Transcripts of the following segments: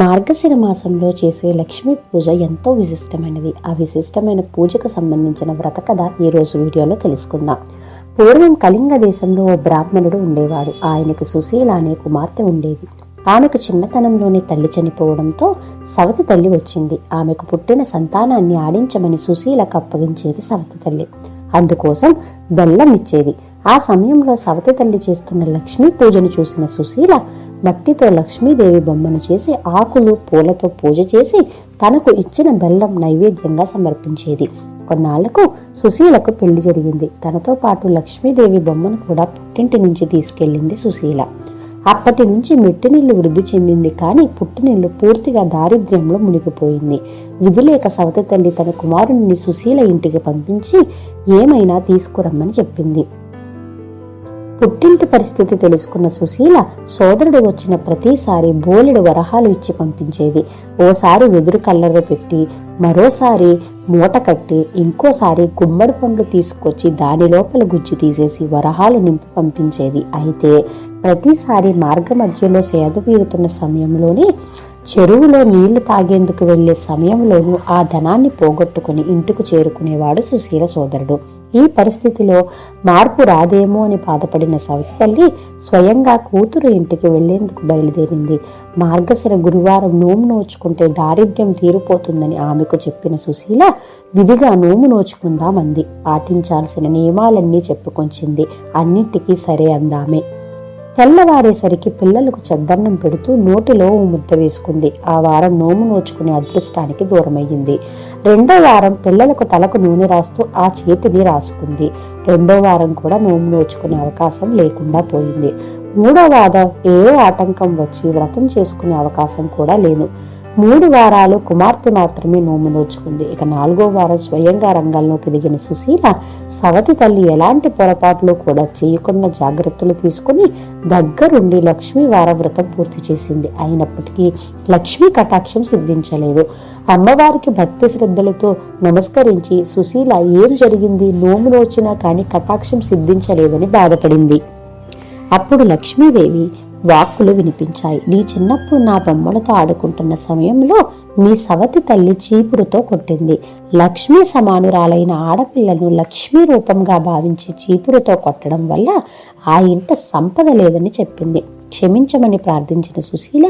మార్గశిర మాసంలో చేసే లక్ష్మీ పూజ ఎంతో విశిష్టమైనది. ఆ విశిష్టమైన పూజకు సంబంధించిన వ్రత కథ ఈ రోజు వీడియోలో తెలుసుకుందాం. పూర్వం కళింగ దేశంలో ఓ బ్రాహ్మణుడు ఉండేవాడు. ఆయనకు సుశీల అనే కుమార్తె ఉండేది. ఆమెకు చిన్నతనంలోనే తల్లి చనిపోవడంతో సవతి తల్లి వచ్చింది. ఆమెకు పుట్టిన సంతానాన్ని ఆడించమని సుశీలకు అప్పగించేది సవతి తల్లి. అందుకోసం బెల్లం ఇచ్చేది. ఆ సమయంలో సవతి తల్లి చేస్తున్న లక్ష్మీ పూజను చూసిన సుశీల మట్టితో లక్ష్మీదేవి బొమ్మను చేసి ఆకులు పూలతో పూజ చేసి తనకు ఇచ్చిన బెల్లం నైవేద్యంగా సమర్పించేది. కొన్నాళ్ళకు సుశీలకు పెళ్ళి జరిగింది. తనతో పాటు లక్ష్మీదేవి బొమ్మను కూడా పుట్టింటి నుంచి తీసుకెళ్ళింది సుశీల. అప్పటి నుంచి మెట్టినిల్లు వృద్ధి చెందింది కానీ పుట్టినిల్లు పూర్తిగా దారిద్ర్యంలో మునిగిపోయింది. విధిలేక సవతి తల్లి తన కుమారుణ్ణి సుశీల ఇంటికి పంపించి ఏమైనా తీసుకురమ్మని చెప్పింది. పుట్టింటి పరిస్థితి తెలుసుకున్న సుశీల సోదరుడు వచ్చిన ప్రతిసారి బోలెడు వరహాలు ఇచ్చి పంపించేది. ఓసారి వెదురు కల్లర్లు పెట్టి మరోసారి మూట కట్టి ఇంకోసారి గుమ్మడి పండ్లు తీసుకొచ్చి దాని లోపల గుజ్జు తీసేసి వరహాలు నింపి పంపించేది. అయితే ప్రతిసారి మార్గ మధ్యలో సేద తీరుతున్న సమయంలోనే చెరువులో నీళ్ళు తాగేందుకు వెళ్ళే సమయంలోనూ ఆ ధనాన్ని పోగొట్టుకుని ఇంటికి చేరుకునేవాడు సుశీల సోదరుడు. ఈ పరిస్థితిలో మార్పు రాదేమో అని బాధపడిన సవతి తల్లి స్వయంగా కూతురు ఇంటికి వెళ్ళేందుకు బయలుదేరింది. మార్గశిర గురువారం నోము నోచుకుంటే దారిద్ర్యం తీరిపోతుందని ఆమెకు చెప్పిన సుశీల విధిగా నోము నోచుకుందామంది. పాటించాల్సిన నియమాలన్నీ చెప్పుకొంచింది. అన్నింటికీ సరే అందామే. తెల్లవారేసరికి పిల్లలకు చద్దన్నం పెడుతూ నోటిలో ముద్ద వేసుకుంది. ఆ వారం నోము నోచుకునే అదృష్టానికి దూరమయ్యింది. రెండో వారం పిల్లలకు తలకు నూనె రాస్తూ ఆ చేతిని రాసుకుంది. రెండో వారం కూడా నోము నోచుకునే అవకాశం లేకుండా పోయింది. మూడో వారం ఏ ఆటంకం వచ్చి వ్రతం చేసుకునే అవకాశం కూడా లేదు. మూడు వారాలు కుమార్తె మాత్రమే నోము నోచుకుంది. ఇక నాలుగో వారం స్వయంగా రంగంలోకి దిగిన సుశీల సవతి తల్లి ఎలాంటి పొరపాట్లు కూడా చేయకుండా జాగ్రత్తలు తీసుకుని దగ్గరుండి లక్ష్మీ వార వ్రతం పూర్తి చేసింది. అయినప్పటికీ లక్ష్మీ కటాక్షం సిద్ధించలేదు. అమ్మవారికి భక్తి శ్రద్ధలతో నమస్కరించి సుశీల ఏం జరిగింది నోము నోచినా కానీ కటాక్షం సిద్ధించలేదని బాధపడింది. అప్పుడు లక్ష్మీదేవి వాక్కులు వినిపించాయి. నీ చిన్నప్పుడు నా బొమ్మలతో ఆడుకుంటున్న సమయంలో నీ సవతి తల్లి చీపురుతో కొట్టింది. లక్ష్మీ సమానురాలైన ఆడపిల్లను లక్ష్మీ రూపంగా భావించి చీపురుతో కొట్టడం వల్ల ఆ ఇంట సంపద లేదని చెప్పింది. క్షమించమని ప్రార్థించిన సుశీల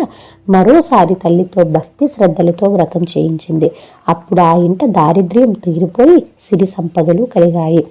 మరోసారి తల్లితో భక్తి శ్రద్ధలతో వ్రతం చేయించింది. అప్పుడు ఆ ఇంట దారిద్ర్యం తీరిపోయి సిరి సంపదలు కలిగాయి.